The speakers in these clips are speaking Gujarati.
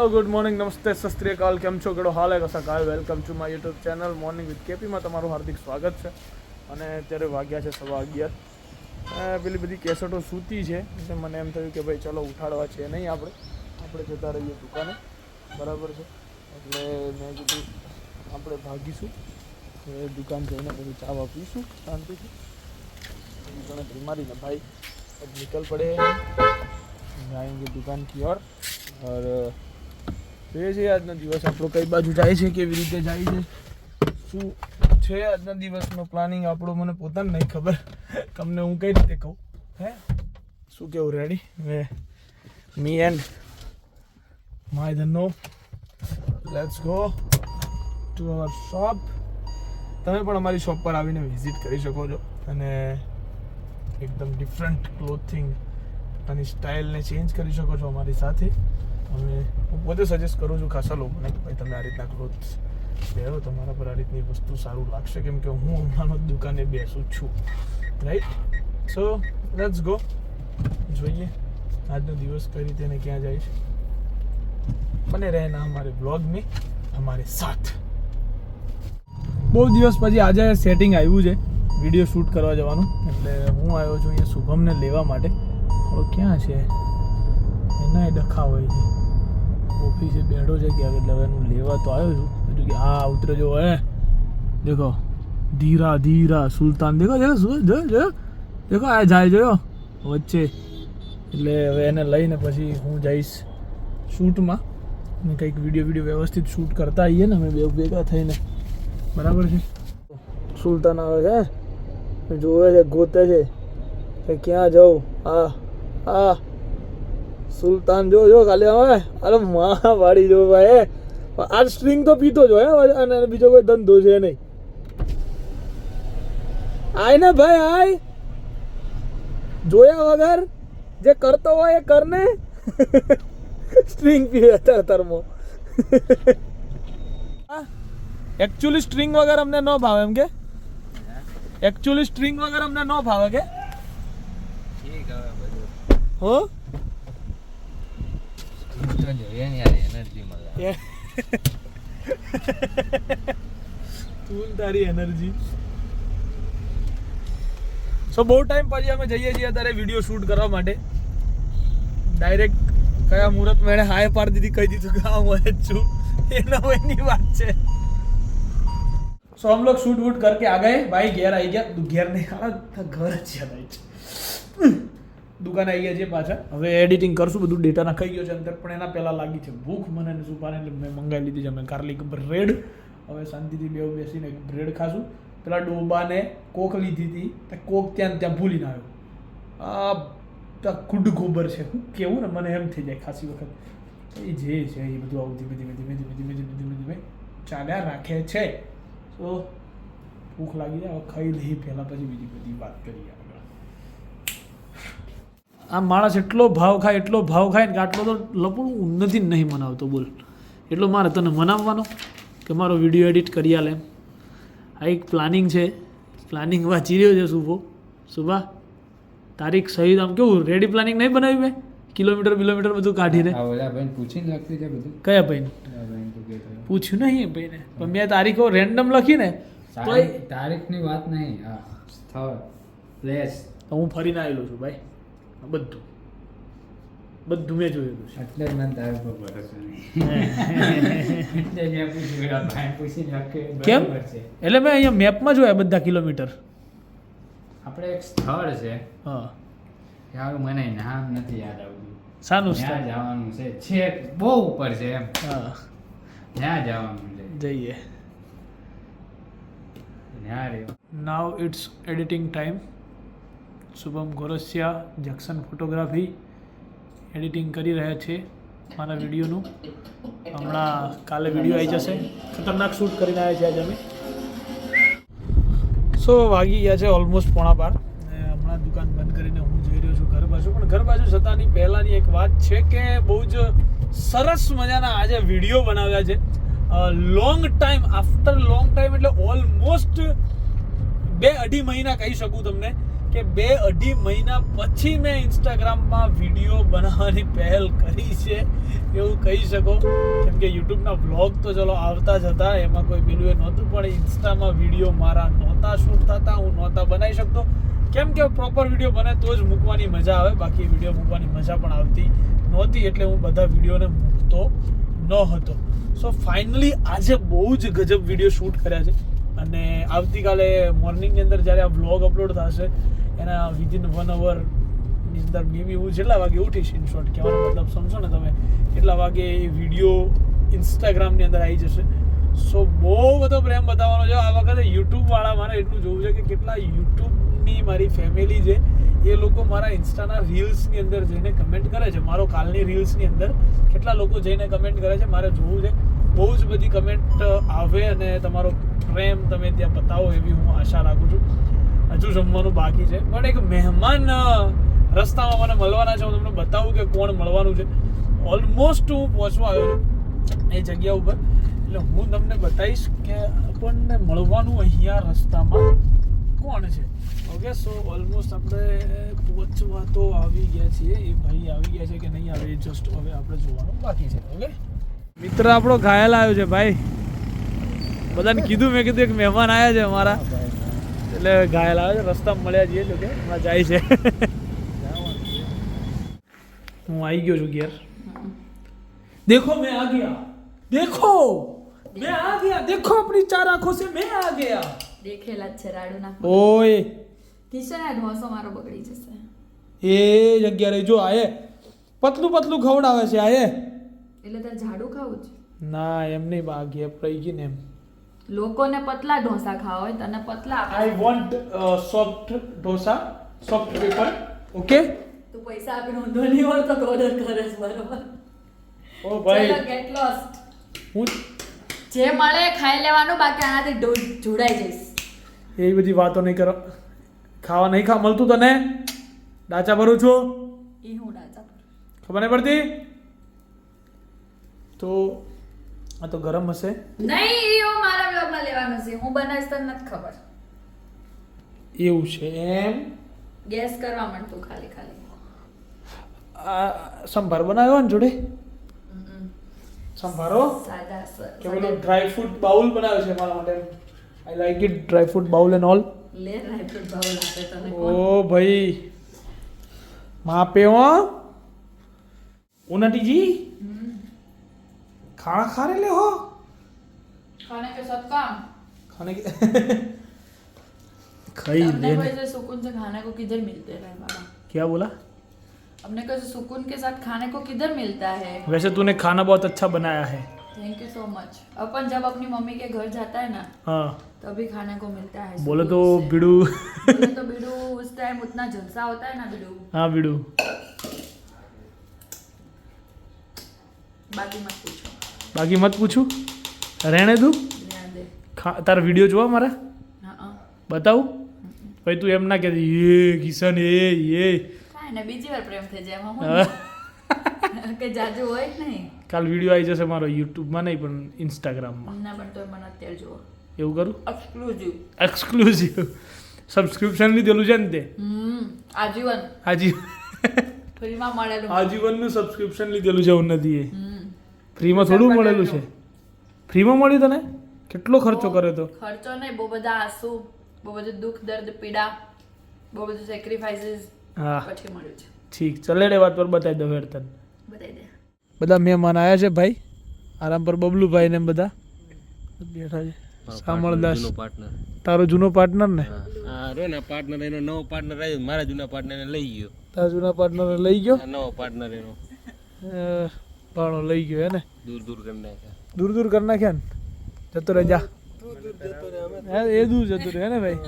હેલો ગુડ મોર્નિંગ નમસ્તે સસ્ત્રીયકાલ કેમ છો કેડો હાલ કસા કાલ welcome to my YouTube channel morning with કેપીમાં તમારું હાર્દિક સ્વાગત છે અને અત્યારે વાગ્યા છે સવા અગિયાર અ, પેલી બધી કેસેટો સૂતી છે એટલે મને એમ થયું કે ભાઈ ચલો ઉઠાડવા છે નહીં આપણે આપણે જતા રહીએ દુકાને બરાબર છે એટલે મેં કીધું આપણે ભાગીશું હવે દુકાન જઈને પછી ચાવા પીશું શાંતિથી પછી ગણતરી મારીને ભાઈ अब निकल पड़े हैं जाएंगे दुकान की ओर और જોઈએ છે આજનો દિવસ. આપણો કઈ બાજુ જાય છે, કેવી રીતે જાય છે, શું છે આજના દિવસનો પ્લાનિંગ આપણો મને પોતાને નહીં ખબર. તમને હું કઈ રીતે કહું? હે? શું કેવું રેડી મે me and my ધનો let's go to our shop તમે પણ અમારી શોપ પર આવીને વિઝિટ કરી શકો છો. અને એકદમ ડિફરન્ટ ક્લોથિંગ અને સ્ટાઇલને ચેન્જ કરી શકો છો અમારી સાથે. અને હું પોતે સજેસ્ટ કરું છું ખાસા લોકોને કે ભાઈ તમે આ રીતના ક્લોથ પહેરો, તમારા પર આ રીતની વસ્તુ સારું લાગશે. કેમ કે હું હમણાંનો જ દુકાને બેસું છું. રાઈટ સો લેટ્સ ગો જોઈએ આજનો દિવસ કઈ રીતે ને ક્યાં જાય છે. બને રહેના અમારે બ્લોગને અમારે સાથ. બહુ દિવસ પછી આજે સેટિંગ આવ્યું છે વીડિયો શૂટ કરવા જવાનું. એટલે હું આવ્યો છું અહીંયા શુભમને લેવા માટે. હવે ક્યાં છે? એના એ ડખા હોય છે. ઓફિસે બેઠો છે ક્યાંક એટલે હવે હું લેવા તો આવ્યો છું. કીધું કે હા ઉતરે જો, હે. દેખો, ધીરા ધીરા, સુલતાન દેખો દેખો શું જો જો દેખો, આ જાય જોયો વચ્ચે. એટલે હવે એને લઈને પછી હું જઈશ શૂટમાં. કંઈક વીડિયો વીડિયો વ્યવસ્થિત શૂટ કરતા આવીએ ને, અમે બે ભેગા થઈને. બરાબર છે? સુલતાન આવે છે જોવે છે, ગોતે છે. કે ક્યાં જાઉં આ આ. સુલતાન જો જો ખાલી હવે અરે માં વાળી જો ભાઈ આ સ્ટ્રિંગ તો પીતો જો હે, અને બીજો કોઈ ધંધો છે નહીં. આય ને ભાઈ આય. જોયા વગર જે કરતો હોય એ કરને. સ્ટ્રિંગ પીવે અત્યારે તરમો. એકચ્યુઅલી સ્ટ્રિંગ વગર અમને ન ભાવે એમ કે? એકચ્યુઅલી સ્ટ્રિંગ વગર અમને ન ભાવે કે? ઠીક હવે બધું. હો? કૂતરો જોઈએ ને યાર એનર્જી મળે. તું તારી એનર્જી સો બહુ ટાઈમ પછી અમે જઈએ છીએ અત્યારે વીડિયો શૂટ કરવા માટે. ડાયરેક્ટ કયા મુહૂર્ત મેં હાય પાર દીધી, કહી દીધું કે હું જ છું. એ નવની વાત છે. સો હમ લોગ શૂટ વૂટ કરકે આ ગયે. ભાઈ, ઘેર આવી ગયા. ઘેર નહીં આ ઘર જ યાદ આવી દુકાને આવી ગયા છે પાછા. હવે એડિટિંગ કરશું, બધું ડેટા નખાઈ ગયો છે અંદર, પણ એના પહેલાં લાગી છે ભૂખ મને અને સુપાને, એટલે મેં મંગાવી લીધી છે, અમે ગાર્લિક બ્રેડ હવે શાંતિથી બેવ બેસીને બ્રેડ ખાશું. પેલા ડોબાને કોક લીધી હતી, તે કોક ત્યાં ત્યાં ભૂલીને આવ્યો. આ ખુડ ગોબર છે. હું કેવું ને, મને એમ થઈ જાય ખાસી વખત. એ જે છે, એ બધું આવું ધીમે ધીમે ધીમે ધીમે ધીમે ધીમે ધીમે ધીમે ચાલ્યા રાખે છે. તો ભૂખ લાગી જાય, હવે ખાઈ લઈ પહેલાં, પછી બીજી બધી વાત કરીએ. આ માણસ એટલો ભાવ ખાય એટલો ભાવ ખાય ને કે આટલો તો લપડું નથી નહીં મનાવતો બોલ. એટલો મારે તને મનાવવાનો કે મારો વીડિયો એડિટ કરી આલે. આ એક પ્લાનિંગ છે. પ્લાનિંગ વાંચી રહ્યો છે શુભો. શુભા તારીખ સહિત આમ કેવું? રેડી પ્લાનિંગ નહીં બનાવ્યું મેં? કિલોમીટર કિલોમીટર બધું કાઢીને? કયા ભાઈ. પૂછ્યું નહીં ભાઈને. પણ મેં તારીખો રેન્ડમ લખીને તારીખની વાત નહીં. સ્થળ પ્લેસ હું ફરીને આવેલો છું ભાઈ. બધું. બધું મેં જોયેલું છે એટલે જ મને તારા પર ભરોસો નહીં જ્યાં કેમ? એટલે મેં અહીંયા મેપમાં જોયા બધા કિલોમીટર. આપણે એક સ્થળ છે. હા. યાર મને નામ નથી યાદ આવતું. સાનું સ્થળ. જવાનું છે. છેક બહુ ઉપર છે એમ. હા. ત્યાં જવાનું છે. જઈએ. Now it's editing time Shubham Gorasiya Jackson photography editing કરી રહ્યા છે મારા વિડીયોનું. હમણાં કાલે વીડિયો આવી જશે. ખતરનાક શૂટ કરીને આવ્યા છે આજે અમે. સો વાગી ગયા છે ઓલમોસ્ટ પોણા બાર. હમણાં દુકાન બંધ કરીને હું જઈ રહ્યો છું ઘર બાજુ. પણ ઘર બાજુ જતાની પહેલાંની એક વાત છે કે બહુ જ સરસ મજાના આજે વીડિયો બનાવ્યા છે. Long time after long time એટલે ઓલમોસ્ટ બે અઢી મહિના કહી શકું તમને. કે બે અઢી મહિના પછી મેં ઇન્સ્ટાગ્રામમાં વીડિયો બનાવવાની પહેલ કરી છે. એવું કહી શકો. કેમ કે યુટ્યુબના વ્લોગ તો ચલો આવતા જ હતા. એમાં કોઈ પેલું એ નહોતું, પણ ઇન્સ્ટામાં વીડિયો મારા નહોતા શૂટ થતા. હું નહોતા બનાવી શકતો. કેમ કે પ્રોપર વીડિયો બને તો જ મૂકવાની મજા આવે. બાકી વીડિયો મૂકવાની મજા પણ આવતી નહોતી, એટલે હું બધા વિડીયોને મૂકતો ન હતો સો ફાઇનલી આજે બહુ જ ગજબ વીડિયો શૂટ કર્યા છે. અને આવતીકાલે મોર્નિંગની અંદર જ્યારે આ વ્લોગ અપલોડ થશે, એના વિધિન વન અવરની અંદર મેબી હું જેટલા વાગે ઉઠીશ ઇન શોર્ટ કહેવાનો મતલબ સમજો ને તમે, એટલા વાગે એ વીડિયો ઇન્સ્ટાગ્રામની અંદર આવી જશે. સો બહુ બધો પ્રેમ બતાવવાનો છે. આ વખતે યુટ્યુબ વાળા મારે એટલું જોવું છે કે કેટલા યુટ્યુબની મારી ફેમિલી છે, એ લોકો મારા ઇન્સ્ટાના રીલ્સની અંદર જઈને કમેન્ટ કરે છે. મારો કાલની રીલ્સની અંદર કેટલા લોકો જઈને કમેન્ટ કરે છે, મારે જોવું છે. બહુ જ બધી કમેન્ટ આવે અને તમારો પ્રેમ તમે ત્યાં બતાવો એવી હું આશા રાખું છું. હજુ જમવાનું બાકી છે. પણ એક મહેમાન રસ્તામાં મને મળવાના છે, હું તમને બતાવું કે કોણ મળવાનું છે. ઓલમોસ્ટ હું પહોંચવા આવ્યો છું એ જગ્યા ઉપર. એટલે હું તમને બતાવીશ કે આપણને મળવાનું અહીંયા રસ્તામાં કોણ છે. ઓકે સો ઓલમોસ્ટ આપણે પહોંચવા તો આવી ગયા છીએ. એ ભાઈ આવી ગયા છે કે નહીં આવે એ જસ્ટ હવે આપણે જોવાનું બાકી છે. ઓકે મિત્ર આપણો ઘાયલ આવ્યો છે ભાઈ. બધાને કીધું મેં કીધું એક મહેમાન આવ્યા છે અમારા. એટલે ઘાયલ આવ્યો છે રસ્તા મળ્યા જઈએ જોકે એમાં જાય છે. હું આવી ગયો છું ઘેર. દેખો મેં આ ગયા. દેખો! મેં આ ગયા. દેખો આપણી ચાર આંખો છે મેં આ ગયા. દેખેલા છે રાડુ ઓય. કિશન આ ઢોસો મારો બગડી જશે. એ જગ્યા રહી જો આયે. પતલું પતલું ખવડાવે છે આયે. એટલે તારે ઝાડુ ખાવું જ? ના એમ નહીં બા ગેપ રહી ગઈ ને એમ. લોકોને પતલા ઢોસા ખાવા હોય તને પતલા I want soft dosa soft paper okay તું પૈસા આપીને ઊંધો નહીં વળતો તો ઓર્ડર કરે છે બરોબર? ઓ ભાઈ. ગેટ લોસ્ટ હું જે મળે ખાઈ લેવાનું બાકી આનાથી જોડાઈ જઈશ. એવી બધી વાતો નહીં કરો. ખાવા નહીં ખા મળતું તને? ડાચા ભરું છું. એ હું ડાચા ખબર નહીં પડતી? તો આ તો ગરમ હશે. નહીં ઈઓ મારા વ્લોગમાં લેવાનો છે. હું બનાવીશ તને નથી ખબર. એવું છે એમ? ગેસ કરવા માંડતું ખાલી ખાલી. આ સંભાર બનાવ્યો ને જોડે? સંભારો? સાદા કે પેલું ડ્રાય ફ્રૂટ બાઉલ બનાવ્યો છે મારા માટે. I like it dry fruit bowl and all લે ડ્રાય ફ્રૂટ બાઉલ આપે તને ઓ ભાઈ. માપે હો. ઉનાટીજી? खाना खा रहे हो? खाने के साथ काम? खाने के खाई अपने को लेने ऐसे सुकून से खाने को किधर मिलते हैं बाबा? क्या बोला? अपने को सुकून के साथ खाने को किधर मिलता है? वैसे तूने खाना बहुत अच्छा बनाया है। थैंक यू सो मच अपन जब अपनी मम्मी के घर जाता है ना हाँ। तभी खाने को मिलता है बोले तो बिड़ू बोले तो बिडू उस टाइम उतना जलसा होता है ना बिडू हाँ बिड़ू બાકી મત પૂછું? રહેણે તું? તારા વીડિયો જોવા મારા? બતાવું? ભાઈ તું એમ ના કે એ કિશન એ એ. બીજી વાર પ્રેમ થઈ જાય કે જાજુ હોય નહીં. કાલ વીડિયો આવી જશે મારો યુટ્યુબમાં નહીં પણ ઇન્સ્ટાગ્રામમાં. ના પણ તો મને અત્યારે જુઓ. એવું કરું? એક્સક્લુઝિવ એક્સક્લુઝિવ સબસ્ક્રિપ્શન લીધેલું છે ને તે? આજીવન. આજીવન ફ્રીમાં મળેલું. આજીવનનું સબસ્ક્રિપ્શન લીધેલું છે ઉન્નતિએ. ફ્રીમાં થોડું મળેલું છે. ફ્રીમાં મળ્યું તને? કેટલો ખર્ચો કર્યો તો? ખર્ચો નહીં બહુ બધા આંસુ બહુ બધું દુઃખ દર્દ પીડા બહુ બધું સેક્રિફાઈસીસ હા. પછી મળ્યું છે. ઠીક ચલેડે વાત પર બતાવી દઉં હેડ તને. બતાવી દે. બધા મહેમાન આવ્યા છે ભાઈ? આરામ પર બબલુભાઈ ને બધા? બેઠા છે. સામળદાસ પાર્ટનર તારો જૂનો પાર્ટનર ને? હા. રો ના પાર્ટનર એનો નવો પાર્ટનર આવ્યો મારા જૂના પાર્ટનરને લઈ ગયો. તારા જૂના પાર્ટનર લઈ ગયો? નવો પાર્ટનર એનો. ભાણો લઈ ગયો ને દૂર દૂર કરી નાખ્યા. દૂર દૂર કરી નાખ્યા ને? જતો રહે જા એ દૂર જતું રહે ને ભાઈ?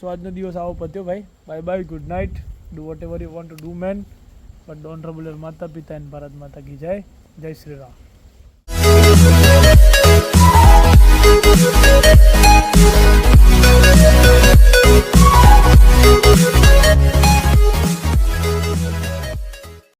સો આજનો દિવસ આવો પત્યો ભાઈ. Bye bye good night do whatever you want to do man but don't trouble your માતા પિતા એન્ડ ભારત માતા કી જય. જય શ્રી રામ.